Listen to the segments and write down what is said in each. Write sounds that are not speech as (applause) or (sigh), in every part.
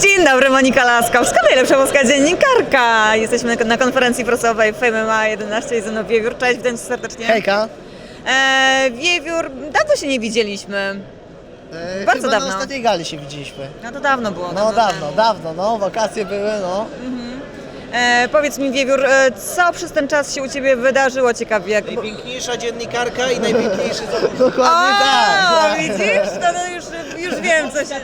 Dzień dobry, Monika Laskowska, najlepsza polska dziennikarka. Jesteśmy na- konferencji prasowej w MMA 11 i ze mną Wiewiór. Cześć, witam cię serdecznie. Hejka. E, Wiewiór, dawno się nie widzieliśmy. E, Bardzo chyba dawno. na ostatniej gali się widzieliśmy. No to dawno było. No dawno, temu. dawno, no, wakacje były, no. E, powiedz mi, Wiewiór, e, co przez ten czas się u Ciebie wydarzyło ciekawie? Jak... Najpiękniejsza dziennikarka i najpiękniejszy (laughs) zawodnik. Dokładnie O, tak. tak. widzisz? No, no już, już wiem, co się...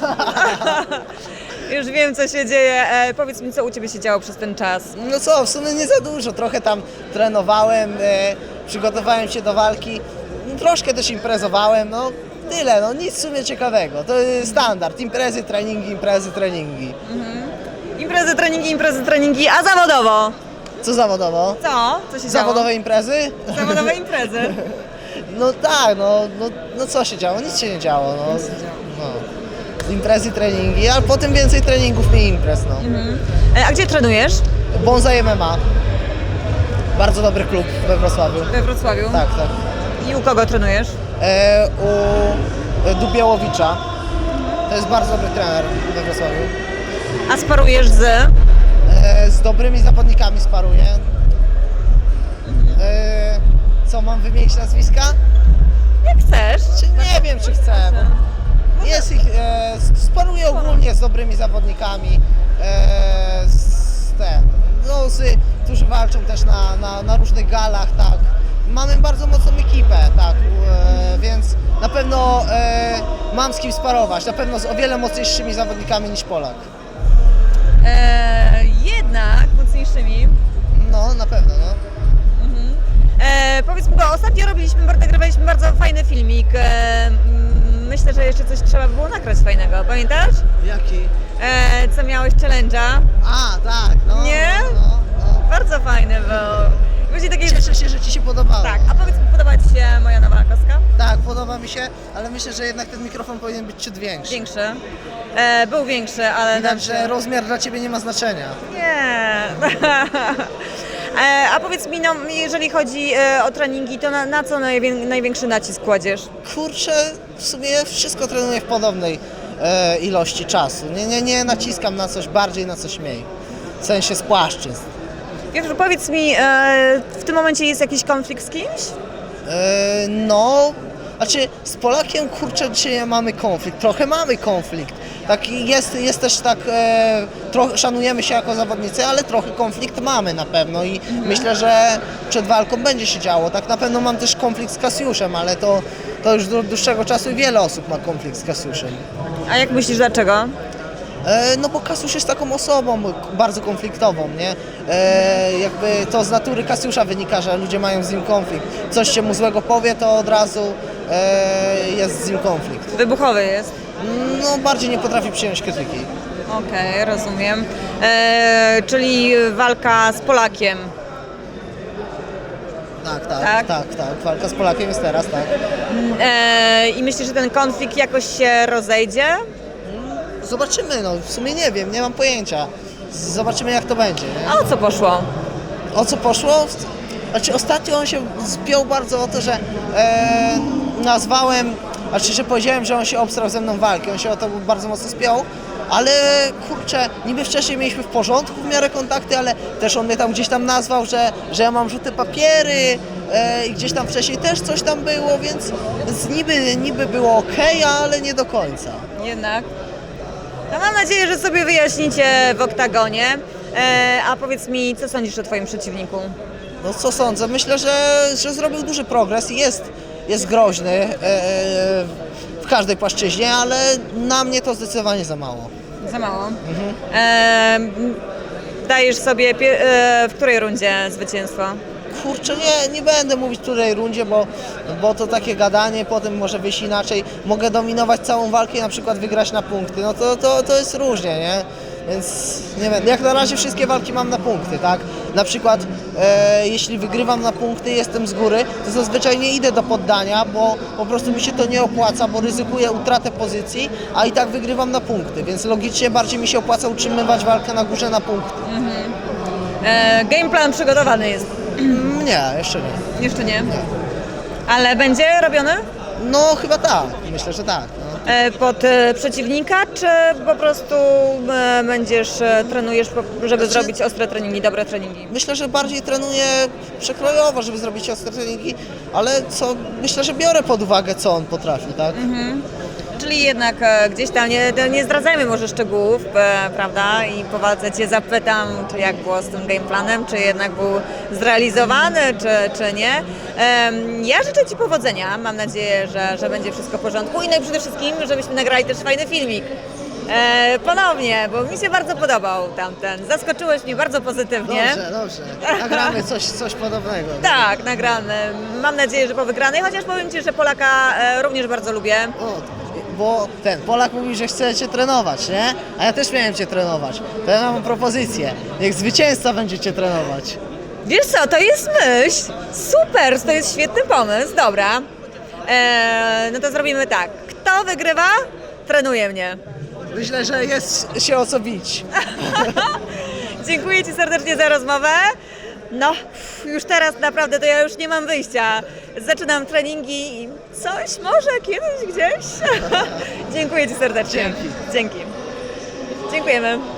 (laughs) już wiem, co się dzieje. E, powiedz mi, co u Ciebie się działo przez ten czas. No co, w sumie nie za dużo, trochę tam trenowałem, e, przygotowałem się do walki, no, troszkę też imprezowałem, no tyle, no nic w sumie ciekawego. To jest standard, imprezy, treningi, imprezy, treningi. Imprezy, treningi, imprezy, treningi, a zawodowo? Co zawodowo? Co? Co się Zawodowe imprezy? działo? Zawodowe (laughs) imprezy. No tak, no, no, no co się działo? Nic się nie działo, no. no. Imprezy, treningi, a potem więcej treningów, mniej imprez, no. E, a gdzie trenujesz? Bonsai MMA. Bardzo dobry klub we Wrocławiu. We Wrocławiu. Tak, tak. I u kogo trenujesz? E, u e, Dubiałowicza. To jest bardzo dobry trener we Wrocławiu. A sparujesz z... E, z dobrymi zawodnikami sparuję. E, co, mam wymienić nazwiska? Jak chcesz. Czy nie wiem, czy chcę. Bo jest ich, e, sparuję ogólnie z dobrymi zawodnikami. E, z te, no, z, którzy walczą też na, na, na różnych galach, tak. Mamy bardzo mocną ekipę, tak, e, więc na pewno e, mam z kim sparować. Na pewno z o wiele mocniejszymi zawodnikami niż Polak. E, jednak mocniejszymi. No, na pewno, no. E, powiedz mi, bo ostatnio robiliśmy, nagrywaliśmy bardzo fajny filmik. E, myślę, że jeszcze coś trzeba by było nagrać fajnego. Pamiętasz? Jaki? E, co miałeś challenge'a? A, tak, no. Nie? No, no. Bardzo fajny był. Będzie taki... Cieszę się, że Ci się podobało. Tak, a powiedz mi, podoba Ci się moja nowa kostka? Tak, podoba mi się, ale myślę, że jednak ten mikrofon powinien być ciut większy. Większy. E, był większy, ale... Widać, że rozmiar dla Ciebie nie ma znaczenia. Nie. (laughs) E, A powiedz mi, no, jeżeli chodzi e, o treningi, to na, na co najwię- największy nacisk kładziesz? Kurczę, w sumie wszystko trenuję w podobnej e, ilości czasu. Nie, nie, nie naciskam na coś bardziej, na coś mniej. W sensie z płaszczyzn. Piotr, powiedz mi, e, w tym momencie jest jakiś konflikt z kimś? E, no, znaczy z Polakiem kurczę dzisiaj mamy konflikt, trochę mamy konflikt. Tak jest, jest też tak, e, trochę szanujemy się jako zawodnicy, ale trochę konflikt mamy na pewno i myślę, że przed walką będzie się działo. Tak na pewno mam też konflikt z Kasiuszem, ale to, to już do dłuższego czasu i wiele osób ma konflikt z Kasiuszem. A jak myślisz, dlaczego? E, No bo Kasiusz jest taką osobą bardzo konfliktową, nie? E, jakby to z natury Kasiusza wynika, że ludzie mają z nim konflikt. Coś się mu złego powie, to od razu e, jest z nim konflikt. Wybuchowy jest. No bardziej nie potrafi przyjąć krytyki. Okej, rozumiem. E, czyli walka z Polakiem. Tak, tak, Tak? tak, tak, Walka z Polakiem jest teraz, tak. E, I myślisz, że ten konflikt jakoś się rozejdzie? Zobaczymy, no w sumie nie wiem, nie mam pojęcia. Zobaczymy jak to będzie, nie? A o co poszło? O co poszło? Znaczy ostatnio on się zbiął bardzo o to, że e, nazwałem, znaczy że powiedziałem, że on się obstrał ze mną walki, on się o to bardzo mocno spiął, ale kurczę, niby wcześniej mieliśmy w porządku w miarę kontakty, ale też on mnie tam gdzieś tam nazwał, że, że ja mam żółte papiery e, i gdzieś tam wcześniej też coś tam było, więc, więc niby, niby było ok, ale nie do końca. Jednak. No mam nadzieję, że sobie wyjaśnicie w oktagonie. E, a powiedz mi, co sądzisz o Twoim przeciwniku? No co sądzę? Myślę, że, że zrobił duży progres i jest, jest groźny e, w każdej płaszczyźnie, ale na mnie to zdecydowanie za mało. Za mało. E, m, dajesz sobie e, w której rundzie zwycięstwo? Kurczę, nie, nie będę mówić w której rundzie, bo, bo to takie gadanie, potem może wyjść inaczej. Mogę dominować całą walkę i na przykład wygrać na punkty. No to, to, to jest różnie, nie? Więc nie wiem, jak na razie wszystkie walki mam na punkty, tak? Na przykład e, jeśli wygrywam na punkty, jestem z góry, to zazwyczaj nie idę do poddania, bo po prostu mi się to nie opłaca, bo ryzykuję utratę pozycji, a i tak wygrywam na punkty, więc logicznie bardziej mi się opłaca utrzymywać walkę na górze na punkty. E, game plan przygotowany jest. Mm, Nie, jeszcze nie. Jeszcze nie. Ale będzie robiony? No chyba tak, myślę, że tak. No. E, pod e, przeciwnika, czy po prostu e, będziesz, trenujesz, żeby Znaczy- zrobić ostre treningi, dobre treningi? Myślę, że bardziej trenuję przekrojowo, żeby zrobić ostre treningi, ale co, myślę, że biorę pod uwagę, co on potrafi, tak? Czyli jednak e, gdzieś tam, nie, nie zdradzajmy może szczegółów, e, prawda? I po walce Cię zapytam, czy jak było z tym gameplanem, czy jednak był zrealizowany, czy, czy nie. Em, Ja życzę Ci powodzenia, mam nadzieję, że, że będzie wszystko w porządku i no i przede wszystkim, żebyśmy nagrali też fajny filmik. E, ponownie, bo mi się bardzo podobał tamten. Zaskoczyłeś mnie bardzo pozytywnie. Dobrze, dobrze. Nagramy coś, coś podobnego. (laughs) Tak, nagramy. Mam nadzieję, że po wygranej, chociaż powiem Ci, że Polaka e, również bardzo lubię. O, bo ten Polak mówił, że chce cię trenować, nie? A ja też miałem cię trenować. To ja mam propozycję. Niech zwycięzca będzie cię trenować. Wiesz co, to jest myśl. Super, to jest świetny pomysł. Dobra. Eee, no to zrobimy tak. Kto wygrywa, trenuje mnie. Myślę, że jest się o co bić. (laughs) Dziękuję Ci serdecznie za rozmowę. No, już teraz naprawdę to ja już nie mam wyjścia. Zaczynam treningi i coś może kiedyś gdzieś. (laughs) Dziękuję Ci serdecznie. Dzięki. Dzięki. Dziękujemy.